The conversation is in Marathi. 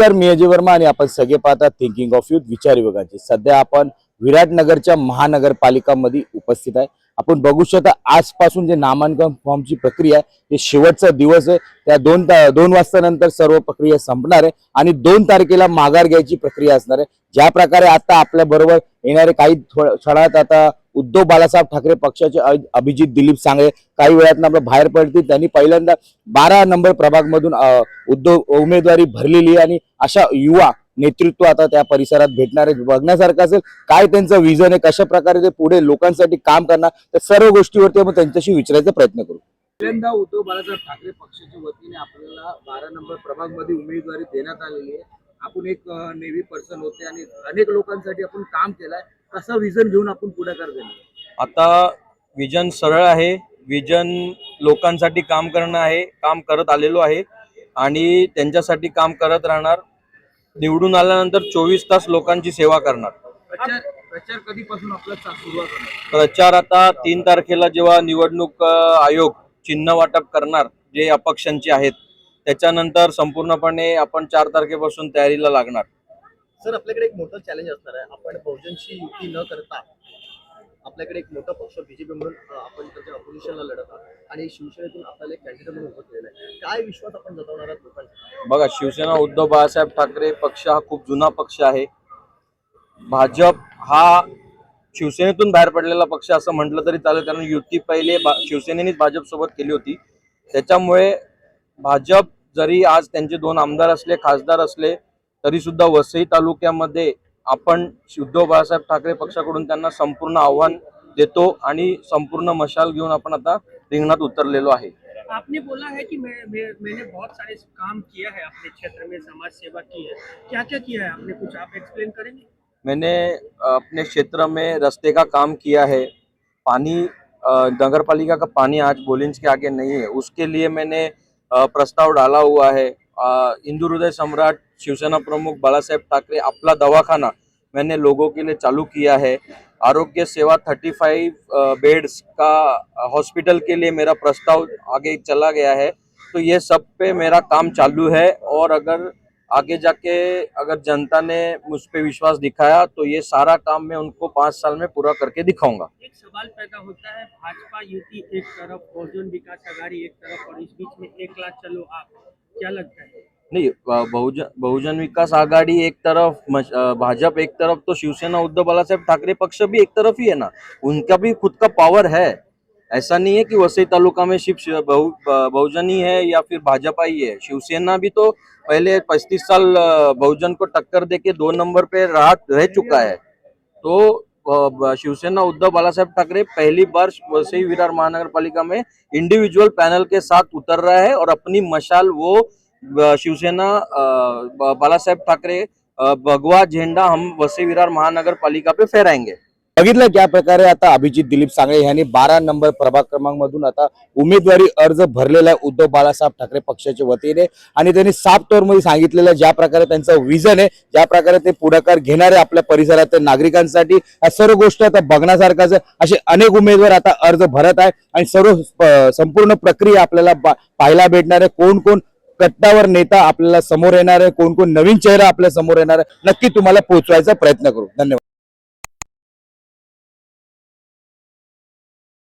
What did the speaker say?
नमस्कार मी अजय वर्मा आणि आपण सगळे पाहतात थिंकिंग ऑफ युथ विचार विभागाचे. सध्या आपण विराटनगरच्या महानगरपालिकामध्ये उपस्थित आहे. आपण बघू शकता आजपासून जे नामांकन फॉर्मची प्रक्रिया आहे ते शेवटचा दिवस आहे. त्या दोन ता- दोन वाजतानंतर सर्व प्रक्रिया संपणार आहे आणि दोन तारखेला माघार घ्यायची प्रक्रिया असणार आहे. ज्या प्रकारे आता आपल्या बरोबर येणारे काही क्षणात आता उद्धव बाळासाहेब ठाकरे पक्षाचे अभिजित दिलीप सांगळे काही वेळात आपलं बाहेर पडतील. त्यांनी पहिल्यांदा बारा नंबर प्रभाग मधून उद्धव उमेदवारी भरलेली आहे आणि अशा युवा नेतृत्व आता त्या परिसरात भेटणार आहे. बघण्यासारखं असेल काय त्यांचं विजन आहे कशा प्रकारे ते पुढे लोकांसाठी काम करणार त्या सर्व गोष्टीवरती आपण त्यांच्याशी विचारायचा प्रयत्न करू. पहिल्यांदा उद्धव बाळासाहेब ठाकरे पक्षाच्या वतीने आपल्याला बारा नंबर प्रभागमध्ये उमेदवारी देण्यात आलेली आहे. आपण एक नेव्ही पर्सन होते आणि अनेक लोकांसाठी आपण काम केलंय. कसं विजन घेऊन आपण पुढाकार देणार आता विजन सरळ आहे. विजन लोकांसाठी काम करणं आहे काम करत आलेलो आहे. आणि त्यांच्यासाठी काम करत राहणार निवडून आल्यानंतर चोवीस तास लोकांची सेवा करणार. प्रचार प्रचार कधीपासून आपला चा- सुरुवात होणार? प्रचार आता तीन तारखेला जेव्हा निवडणूक आयोग चिन्ह वाटप करणार जे अपक्षांचे आहेत त्याच्यानंतर संपूर्णपणे आपण चार तारखेपासून तयारीला लागणार. सर आपल्याकडे एक मोठं चॅलेंज असणार आहे. आपण बहुजनशी युती न करता आपल्याकडे एक मोठा पक्ष बीजेपी म्हणून आपण त्याच्या अपोजिशनला लढत आहात. आणि शिवसेनेतून आपल्याला एक कॅन्डिडेट म्हणून उभं केलेलं आहे. काय विश्वास आपण जतवणार आहात लोकांचा? बघा शिवसेना उद्धव बाळासाहेब ठाकरे पक्ष हा खूप जुना पक्ष आहे. भाजप हा शिवसेनेतून बाहेर पडलेला पक्ष असं म्हटलं तरी चालेल कारण युती पहिले शिवसेनेनेच भाजप सोबत केली होती. त्याच्यामुळे भाजप जरी आज त्यांचे दोन आमदार असले खासदार असले तरी सुद्धा वसई तालुक्यामध्ये आपण उद्धव बाळासाहेब ठाकरे पक्षाकडून त्यांना संपूर्ण आव्हान देतो आणि संपूर्ण मशाल घेऊन आपण आता रिंगणात उतरलेलो आहे. आपने बोला है कि मैं, मैं मैंने बहुत सारे काम किया है अपने क्षेत्र में समाज सेवा की है। क्या क्या किया है आपने? कुछ आप एक्सप्लेन करेंगे? मैंने अपने क्षेत्र में रास्ते का काम किया है। पानी नगर पालिका का पानी आज बोलिंज के आगे नहीं है। उसके लिए मैंने प्रस्ताव डाला हुआ है। हिंदू हृदय सम्राट शिवसेना प्रमुख बाला साहेब ठाकरे अपना दवाखाना। मैंने लोगों के लिए चालू किया है। आरोग्य सेवा 35 बेड्स का हॉस्पिटल के लिए मेरा प्रस्ताव आगे चला गया है। तो ये सब पे मेरा काम चालू है और अगर आगे जाके अगर जनता ने मुझ पर विश्वास दिखाया तो ये सारा काम मैं उनको पाँच साल में पूरा करके दिखाऊँगा। एक सवाल पैदा होता है, भाजपा, युति एक तरफ़, बहुजन विकास आघाड़ी एक तरफ़ और इस बीच में एक लाख चलो आप, क्या लगता है? नहीं बहुजन बहुजन विकास आघाड़ी एक तरफ़ भाजपा एक तरफ़ तो शिवसेना उद्धव बाला साहेब ठाकरे पक्ष भी एक तरफ़ ही है ना? उनका भी खुद का पावर है। ऐसा नहीं है कि वसई तालुका में शिव- बहु बहुजन ही है या फिर भाजपा ही है। शिवसेना भी तो पहले पच्चीस साल बहुजन को टक्कर देके दो नंबर पे रहा, रह चुका है। तो शिवसेना उद्धव बाला साहेब ठाकरे पहली बार वसई विरार महानगर पालिका में इंडिविजुअल पैनल के साथ उतर रहा है और अपनी मशाल वो शिवसेना बालासाहेब ठाकरे भगवा झेंडा हम वसे विरार महानगरपालिका पे फहराएंगे बघितलं ज्या प्रकारे आता अभिजित दिलीप सांगळे यांनी बारा नंबर प्रभाग क्रमांक मधून आता उमेदवारी अर्ज भरलेला आहे उद्धव बाळासाहेब ठाकरे पक्षाच्या वतीने. आणि त्यांनी साफ तौरमध्ये सांगितलेलं ज्या प्रकारे त्यांचं विजन आहे ज्या प्रकारे ते पुढाकार घेणारे आपल्या परिसरातील नागरिकांसाठी या सर्व गोष्टी आता बघण्यासारखाच असे अनेक उमेदवार आता अर्ज भरत आहे आणि सर्व संपूर्ण प्रक्रिया आपल्याला पाहायला भेटणार आहे. कोण कोण कट्टावर नेता आपल्याला समोर येणार आहे कोण कोण नवीन चेहरा आपल्यासमोर येणार आहे नक्की तुम्हाला पोहोचवायचा प्रयत्न करू. धन्यवाद.